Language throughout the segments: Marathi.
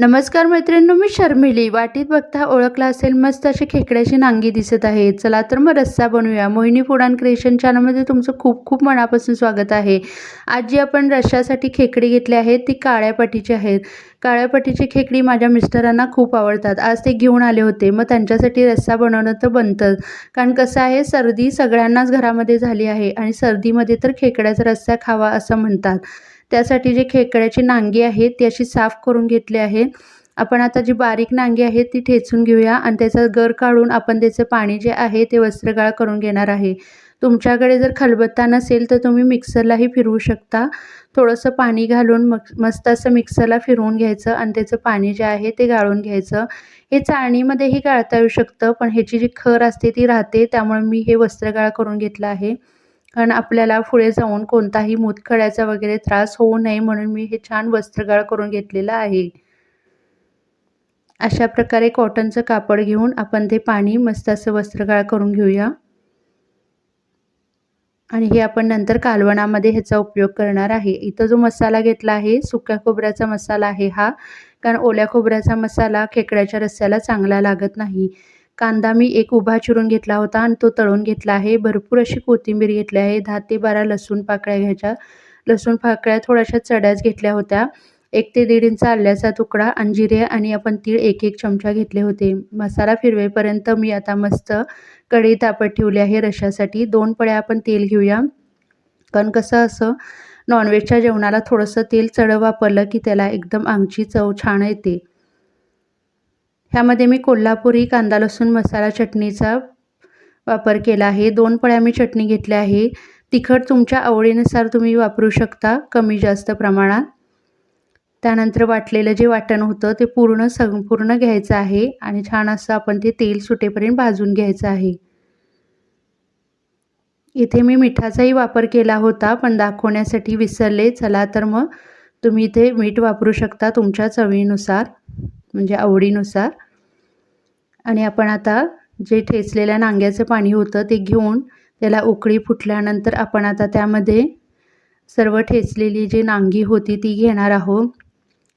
नमस्कार मैत्रिणींनो मी शर्मिली. वाटीत बघता ओळखला असेल मस्त अशी खेकड्याची नांगी दिसत आहे. चला तर मग रस्सा बनवूया. मोहिनी पुडान क्रिएशन चॅनलमध्ये तुमचं खूप खूप मनापासून स्वागत आहे. आज जी आपण रश्शासाठी खेकडी घेतली आहे ती काळ्या पाटीची आहेत. काळ्या पाटीची खेकडी माझ्या मिस्टरांना खूप आवडतात. आज ते घेऊन आले होते. मग त्यांच्यासाठी रस्सा बनवणं तर बनतंच. कारण कसं आहे सर्दी सगळ्यांनाच घरामध्ये झाली आहे आणि सर्दीमध्ये तर खेकड्याचा रस्सा खावा असं म्हणतात. त्यासाठी जे खेकड्याची नांगी आहे ती अशी साफ करून घेतली आहे. आपण आता जी बारीक नांगी आहे ती ठेचून घेऊया आणि त्याचा गर काढून आपण त्याचं पाणी जे आहे ते वस्त्रगाळ करून घेणार आहे. तुमच्याकडे जर खलबत्ता नसेल तर तुम्ही मिक्सरलाही फिरवू शकता. थोडंसं पाणी घालून मग मस्त असं मिक्सरला फिरवून घ्यायचं आणि त्याचं पाणी जे आहे ते गाळून घ्यायचं. हे चाळणीमध्येही गाळता येऊ शकतं पण ह्याची जी खर असते ती राहते. त्यामुळे मी हे वस्त्रगाळ करून घेतलं आहे. कारण आपल्याला पुढे जाऊन कोणताही मूतखड्याचा वगैरे त्रास होऊ नये म्हणून मी हे छान वस्त्रगाळ करून घेतलेलं आहे. अशा प्रकारे कॉटनचं कापड घेऊन आपण ते पाणी मस्त असं वस्त्रगाळ करून घेऊया. आणि हे आपण नंतर कालवणामध्ये ह्याचा उपयोग करणार आहे. इथं जो मसाला घेतला आहे सुक्या खोबऱ्याचा मसाला आहे हा. कारण ओल्या खोबऱ्याचा मसाला खेकड्याच्या रस्स्याला चांगला लागत नाही. कांदा मी एक उभा चिरून घेतला होता आणि तो तळून घेतला आहे. भरपूर अशी कोथिंबीर घेतली आहे. दहा ते बारा लसूण पाकळ्या घ्यायच्या. लसूण पाकळ्या थोड्याशा चढ्याच घेतल्या होत्या. एक ते दीड इंच आल्याचा तुकडा आणि जिरे आणि आपण तीळ एक एक चमचा घेतले होते. मसाला फिरवेपर्यंत मी आता मस्त कढई तापत ठेवली आहे रशासाठी. दोन पळ्या आपण तेल घेऊया. कारण कसं असं नॉनव्हेजच्या जेवणाला थोडंसं तेल चढ वापरलं की त्याला एकदम आमची चव छान येते. ह्यामध्ये मी कोल्हापुरी कांदा लसूण मसाला चटणीचा वापर केला आहे. दोन पळ्या मी चटणी घेतली आहे. तिखट तुमच्या आवडीनुसार तुम्ही वापरू शकता कमी जास्त प्रमाणात. त्यानंतर वाटलेलं जे वाटण होतं ते पूर्ण संपूर्ण घ्यायचं आहे आणि छान असं आपण ते तेल सुटेपर्यंत भाजून घ्यायचं आहे. इथे मी मिठाचाही वापर केला होता पण दाखवण्यासाठी विसरले. चला तर मग तुम्ही इथे मीठ वापरू शकता तुमच्या चवीनुसार म्हणजे आवडीनुसार. आणि आपण आता जे ठेचलेल्या नांग्याचं पाणी होतं ते घेऊन त्याला उकळी फुटल्यानंतर आपण आता त्यामध्ये सर्व ठेचलेली जी नांगी होती ती घेणार आहोत.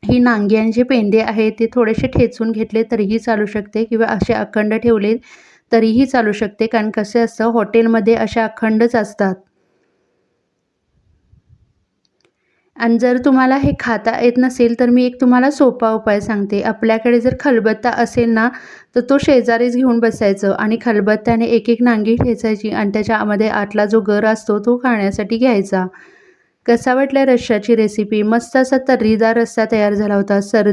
ही नांग्यांचे पेंडे आहेत ते थोडेसे ठेचून घेतले तरीही चालू शकते किंवा असे अखंड ठेवले तरीही चालू शकते. कारण कसे असतं हॉटेलमध्ये अशा अखंडच असतात. आणि जर तुम्हाला हे खाता येत नसेल तर मी एक तुम्हाला सोपा उपाय सांगते. आपल्याकडे जर खलबत्ता असेल ना तर तो शेजारीच घेऊन बसायचं आणि खलबत्त्याने एक एक नांगी ठेचायची आणि त्याच्यामध्ये आतला जो गर असतो तो खाण्यासाठी घ्यायचा. कसा वाटल्या रश्श्याची रेसिपी मस्त असा तर्रीदार रस्सा तयार झाला होता. सर्दी